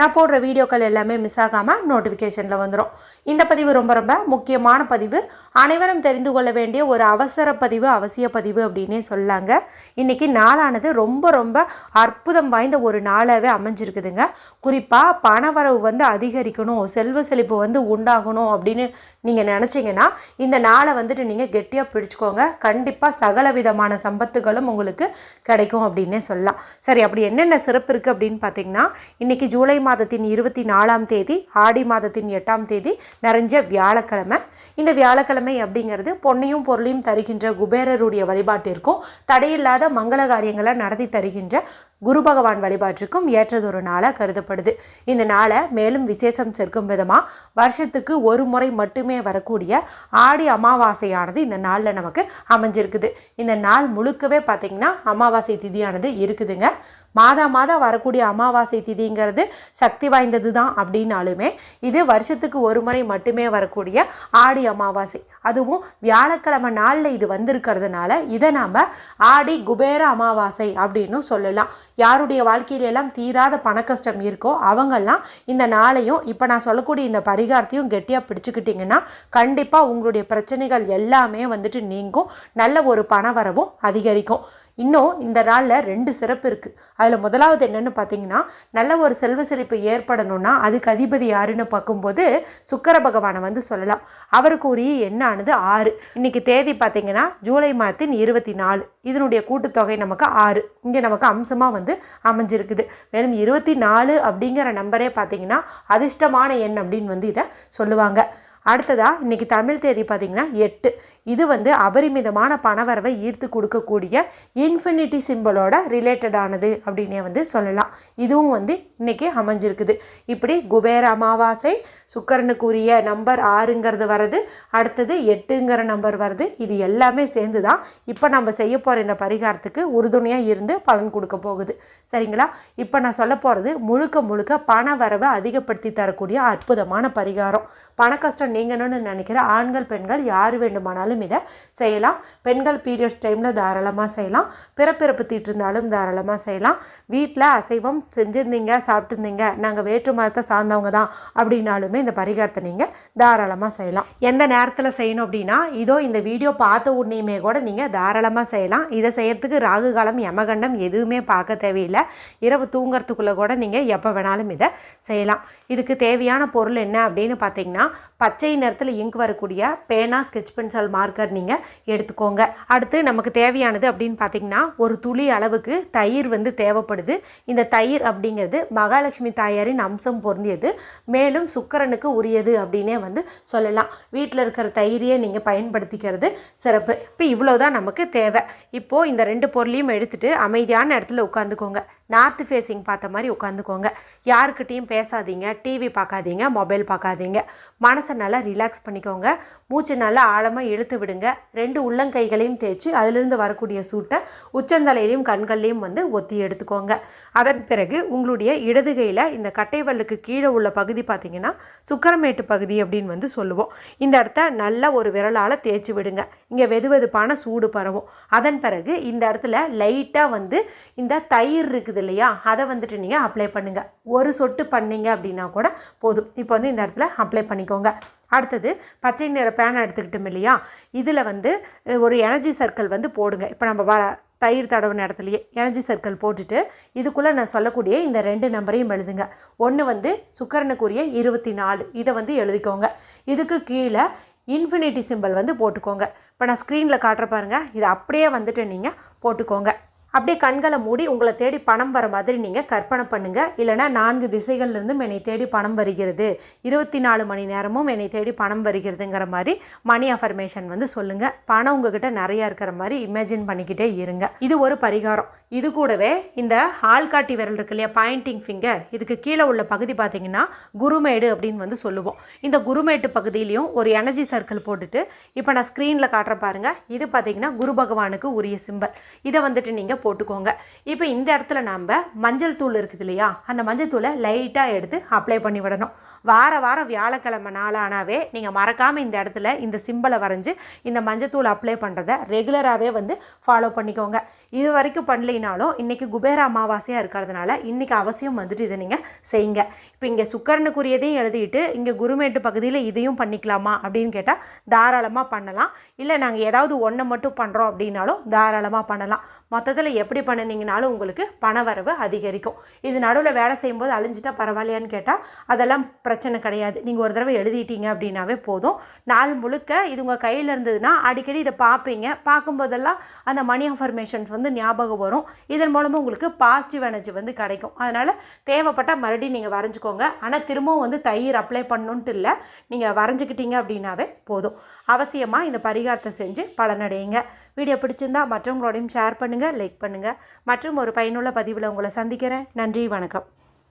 நான் போடுற வீடியோக்கள் எல்லாமே மிஸ் ஆகாமல் நோட்டிஃபிகேஷனில் வந்துடும் இந்த பதிவு ரொம்ப ரொம்ப முக்கியமான பதிவு. அனைவரும் தெரிந்து கொள்ள வேண்டிய ஒரு அவசர பதிவு அவசிய பதிவு அப்படின்னே சொல்லாங்க. இன்றைக்கி நாளானது ரொம்ப ரொம்ப அற்புதம் வாய்ந்த ஒரு நாளாகவே அமைஞ்சிருக்குதுங்க. குறிப்பாக பணவரவு வந்து அதிகரிக்கணும் செல்வ செழிப்பு வந்து உண்டாகணும் அப்படின்னு நீங்கள் நினச்சிங்கன்னா இந்த நாளை வந்துட்டு நீங்கள் கெட்டியாக பிடிச்சிக்கோங்க. கண்டிப்பாக சகல விதமான சம்பத்துகளும் உங்களுக்கு கிடைக்கும் அப்படின்னே சொல்லலாம். சரி அப்படி என்னென்ன சிறப்பு இருக்குது அப்படின்னு பார்த்தீங்கன்னா இன்றைக்கி ஜூலை மாதத்தின் இருபத்தி நாலாம் தேதி ஆடி மாதத்தின் எட்டாம் தேதி நிறைஞ்ச வியாழக்கிழமை. இந்த வியாழக்கிழமை அப்படிங்கிறது பொன்னையும் பொருளையும் தருகின்ற குபேரருடைய வழிபாட்டிற்கும் தடையில்லாத மங்கள காரியங்களை நடத்தி தருகின்ற குரு பகவான் வழிபாட்டிற்கும் ஏற்றதொரு நாளாக கருதப்படுது. இந்த நாளை மேலும் விசேஷம் சேர்க்கும் விதமாக வருஷத்துக்கு ஒரு முறை மட்டுமே வரக்கூடிய ஆடி அமாவாசையானது இந்த நாளில் நமக்கு அமைஞ்சிருக்குது. இந்த நாள் முழுக்கவே பார்த்திங்கன்னா அமாவாசை திதியானது இருக்குதுங்க. மாதா மாதம் வரக்கூடிய அமாவாசை திதிங்கிறது சக்தி வாய்ந்தது தான் அப்படின்னாலுமே இது வருஷத்துக்கு ஒரு முறை மட்டுமே வரக்கூடிய ஆடி அமாவாசை. அதுவும் வியாழக்கிழமை நாளில் இது வந்திருக்கிறதுனால இதை நாம் ஆடி குபேர அமாவாசை அப்படின்னு சொல்லலாம். யாருடைய வாழ்க்கையில எல்லாம் தீராத பணக்கஷ்டம் இருக்கோ அவங்கெல்லாம் இந்த நாளையும் இப்போ நான் சொல்லக்கூடிய இந்த பரிகாரத்தையும் கெட்டியாக பிடிச்சிக்கிட்டிங்கன்னா கண்டிப்பாக உங்களுடைய பிரச்சனைகள் எல்லாமே வந்துட்டு நீங்கும். நல்ல ஒரு பண வரவும் அதிகரிக்கும். இன்னும் இந்த நாளில் ரெண்டு சிறப்பு இருக்குது அதில் முதலாவது என்னென்னு பார்த்தீங்கன்னா நல்ல ஒரு செல்வ செழிப்பு ஏற்படணும்னா அதுக்கு அதிபதி யாருன்னு பார்க்கும்போது சுக்கர பகவானை வந்து சொல்லலாம். அவருக்கு உரிய எண்ணானது ஆறு. இன்றைக்கி தேதி பார்த்தீங்கன்னா ஜூலை மாதத்தின் இருபத்தி நாலு. இதனுடைய கூட்டுத்தொகை நமக்கு ஆறு. இங்கே நமக்கு அம்சமாக வந்து அமைஞ்சிருக்குது. மேலும் இருபத்தி நாலு அப்படிங்கிற நம்பரே பார்த்தீங்கன்னா அதிர்ஷ்டமான எண் அப்படின்னு வந்து இதை சொல்லுவாங்க. அடுத்ததாக இன்றைக்கி தமிழ் தேதி பார்த்திங்கன்னா எட்டு. இது வந்து அபரிமிதமான பணவரவை ஈர்த்து கொடுக்கக்கூடிய இன்ஃபினிட்டி சிம்பிளோட ரிலேட்டடானது அப்படின்னே வந்து சொல்லலாம். இதுவும் வந்து இன்றைக்கி அமைஞ்சிருக்குது. இப்படி குபேர அமாவாசை சுக்கரனுக்குரிய நம்பர் ஆறுங்கிறது வருது அடுத்தது எட்டுங்கிற நம்பர் வருது இது எல்லாமே சேர்ந்து தான் இப்போ நம்ம செய்ய போகிற இந்த பரிகாரத்துக்கு உறுதுணையாக இருந்து பலன் கொடுக்க போகுது. சரிங்களா? இப்போ நான் சொல்ல போகிறது முழுக்க முழுக்க பண வரவை அதிகப்படுத்தி தரக்கூடிய அற்புதமான பரிகாரம். பண கஷ்டம் நீங்கணும்னு நினைக்கிற ஆண்கள் பெண்கள் யார் வேண்டுமானாலும் இதை செய்யலாம். பெண்கள் பீரியட்ஸ் டைமில் தாராளமாக செய்யலாம். பிறப்பிறப்பு தீட்டு இருந்தாலும் தாராளமாக செய்யலாம். வீட்டில் அசைவம் செஞ்சுருந்தீங்க சாப்பிட்டுருந்தீங்க நாங்கள் வேற்று மதத்தை சார்ந்தவங்க தான் அப்படின்னாலுமே இந்த பரிகாரத்தை நீங்கள் தாராளமாக செய்யலாம். எந்த நேரத்தில் செய்யணும் அப்படின்னா இதோ இந்த வீடியோ பார்த்த உடனேயுமே கூட நீங்கள் தாராளமாக செய்யலாம். இதை செய்கிறதுக்கு ராகு காலம் யமகண்டம் எதுவுமே பார்க்க தேவையில்லை. இரவு தூங்குறதுக்குள்ளே கூட நீங்கள் எப்போ வேணாலும் இதை செய்யலாம். இதுக்கு தேவையான பொருள் என்ன அப்படின்னு பார்த்தீங்கன்னா பச்சை நிறத்தில் இங்க் வரக்கூடிய பேனா ஸ்கெட்ச் பென்சில் மார்க்கர் நீங்கள் எடுத்துக்கோங்க. அடுத்து நமக்கு தேவையானது அப்படின்னு பார்த்தீங்கன்னா ஒரு துளி அளவுக்கு தயிர் வந்து தேவைப்படுது. இந்த தயிர் அப்படிங்கிறது மகாலட்சுமி தாயாரின் அம்சம் பொருந்தியது. மேலும் சுக்கரனுக்கு உரியது அப்படின்னே வந்து சொல்லலாம். வீட்டில் இருக்கிற தயிரையே நீங்கள் பயன்படுத்திக்கிறது சிறப்பு. இப்போ இவ்வளோ தான் நமக்கு தேவை. இப்போது இந்த ரெண்டு பொருளையும் எடுத்துகிட்டு அமைதியான இடத்துல உட்காந்துக்கோங்க. நார்த்து ஃபேஸிங் பார்த்த மாதிரி உட்காந்துக்கோங்க. யாருக்கிட்டேயும் பேசாதீங்க. டிவி பார்க்காதீங்க. மொபைல் பார்க்காதீங்க. மனசை நல்லா ரிலாக்ஸ் பண்ணிக்கோங்க. மூச்சு நல்லா ஆழமாக இழுத்து விடுங்க. ரெண்டு உள்ளங்கைகளையும் தேய்ச்சி அதிலிருந்து வரக்கூடிய சூட்டை உச்சந்தலையிலையும் கண்கள்லையும் வந்து ஒத்தி எடுத்துக்கோங்க. அதன் பிறகு உங்களுடைய இடதுகையில் இந்த கட்டைவல்லுக்கு கீழே உள்ள பகுதி பார்த்திங்கன்னா சுக்கரமேட்டு பகுதி அப்படின்னு வந்து சொல்லுவோம். இந்த இடத்த நல்ல ஒரு விரலால் தேய்ச்சி விடுங்க. இங்கே வெது வெதுப்பான சூடு பரவும். அதன் பிறகு இந்த இடத்துல லைட்டாக வந்து இந்த தயிர் இருக்குது இல்லையா? அதை வந்துட்டு நீங்கள் அப்ளை பண்ணுங்கள் ஒரு சொட்டு பண்ணீங்க அப்படின்னா கூட போதும். இப்போ வந்து இந்த இடத்துல அப்ளை பண்ணிக்கோங்க. அடுத்தது பச்சை நிற பேனை எடுத்துக்கிட்டோம் இல்லையா? இதில் வந்து ஒரு எனர்ஜி சர்க்கிள் வந்து போடுங்க. இப்போ நம்ம வ தயிர் தடவின இடத்துலையே எனர்ஜி சர்க்கிள் போட்டுட்டு இதுக்குள்ளே நான் சொல்லக்கூடிய இந்த ரெண்டு நம்பரையும் எழுதுங்க. ஒன்று வந்து சுக்கரனுக்குரிய இருபத்தி நாலு இதை வந்து எழுதிக்கோங்க. இதுக்கு கீழே இன்ஃபினிட்டி சிம்பல் வந்து போட்டுக்கோங்க. இப்போ நான் ஸ்க்ரீனில் காட்டுற பாருங்கள் இதை அப்படியே வந்துட்டு நீங்கள் போட்டுக்கோங்க. அப்படியே கண்களை மூடி உங்களை தேடி பணம் வர மாதிரி நீங்கள் கற்பனை பண்ணுங்கள் இல்லைனா நான்கு திசைகள்லேருந்தும் என்னை தேடி பணம் வருகிறது. இருபத்தி நாலு மணி நேரமும் என்னை தேடி பணம் வருகிறதுங்கிற மாதிரி மணி அஃபர்மேஷன் வந்து சொல்லுங்கள் பணம் உங்ககிட்ட நிறையா இருக்கிற மாதிரி இமேஜின் பண்ணிக்கிட்டே இருங்க. இது ஒரு பரிகாரம். இது கூடவே இந்த ஆள்காட்டி விரல் இருக்கு இல்லையா பாயிண்டிங் ஃபிங்கர் இதுக்கு கீழே உள்ள பகுதி பார்த்தீங்கன்னா குருமேடு அப்படின்னு வந்து சொல்லுவோம். இந்த குருமேட்டு பகுதியிலையும் ஒரு எனர்ஜி சர்க்கிள் போட்டுட்டு இப்போ நான் ஸ்க்ரீனில் காட்டுற பாருங்கள் இது பார்த்தீங்கன்னா குரு பகவானுக்கு உரிய சிம்பல் இதை வந்துட்டு நீங்கள் போட்டுக்கோங்க. இப்போ இந்த இடத்துல நம்ம மஞ்சள் தூள் இருக்குது இல்லையா அந்த மஞ்சள் தூளை லைட்டாக எடுத்து அப்ளை பண்ணி விடணும். வார வாரம் வியாழக்கிழமை நாளானாவே நீங்கள் மறக்காமல் இந்த இடத்துல இந்த சிம்பிளை வரைஞ்சி இந்த மஞ்சத்தூள் அப்ளை பண்ணுறத ரெகுலராகவே வந்து ஃபாலோ பண்ணிக்கோங்க. இது வரைக்கும் பண்ணலைனாலும் இன்றைக்கி குபேர அமாவாசையாக இருக்கிறதுனால இன்றைக்கி அவசியம் வந்துட்டு இதை நீங்கள் செய்யுங்க. இப்போ இங்கே சுக்கரனுக்குரியதையும் எழுதிட்டு இங்கே குருமேட்டு பகுதியில் இதையும் பண்ணிக்கலாமா அப்படின்னு கேட்டால் தாராளமாக பண்ணலாம். இல்லை நாங்கள் ஏதாவது ஒன்றை மட்டும் பண்ணுறோம் அப்படின்னாலும் தாராளமாக பண்ணலாம். மொத்தத்தில் எப்படி பண்ணினீங்கனாலும் உங்களுக்கு பணவரவு அதிகரிக்கும். இது நடுவில் வேலை செய்யும்போது அழிஞ்சிட்டா பரவாயில்லையான்னு கேட்டால் அதெல்லாம் பிரச்சனை கிடையாது. நீங்கள் ஒரு தடவை எழுதிட்டீங்க அப்படின்னாவே போதும். நாள் முழுக்க இது உங்கள் கையில் இருந்ததுன்னா அடிக்கடி இதை பார்ப்பீங்க. பார்க்கும்போதெல்லாம் அந்த மணி அஃபர்மேஷன்ஸ் வந்து ஞாபகம் வரும். இதன் மூலமாக உங்களுக்கு பாசிட்டிவ் எனர்ஜி வந்து கிடைக்கும். அதனால் தேவைப்பட்டால் மறுபடியும் நீங்கள் வரைஞ்சிக்கோங்க. ஆனால் திரும்பவும் வந்து தயிர் அப்ளை பண்ணணுன்ட்டு இல்லை. நீங்கள் வரைஞ்சிக்கிட்டீங்க அப்படின்னாவே போதும். அவசியமாக இந்த பரிகாரத்தை செஞ்சு பலனடையுங்க. வீடியோ பிடிச்சிருந்தா மற்றவங்களோடையும் ஷேர் பண்ணுங்கள் லைக் பண்ணுங்கள் மற்றும் ஒரு பயனுள்ள பதிவில் உங்களை சந்திக்கிறேன். நன்றி வணக்கம்.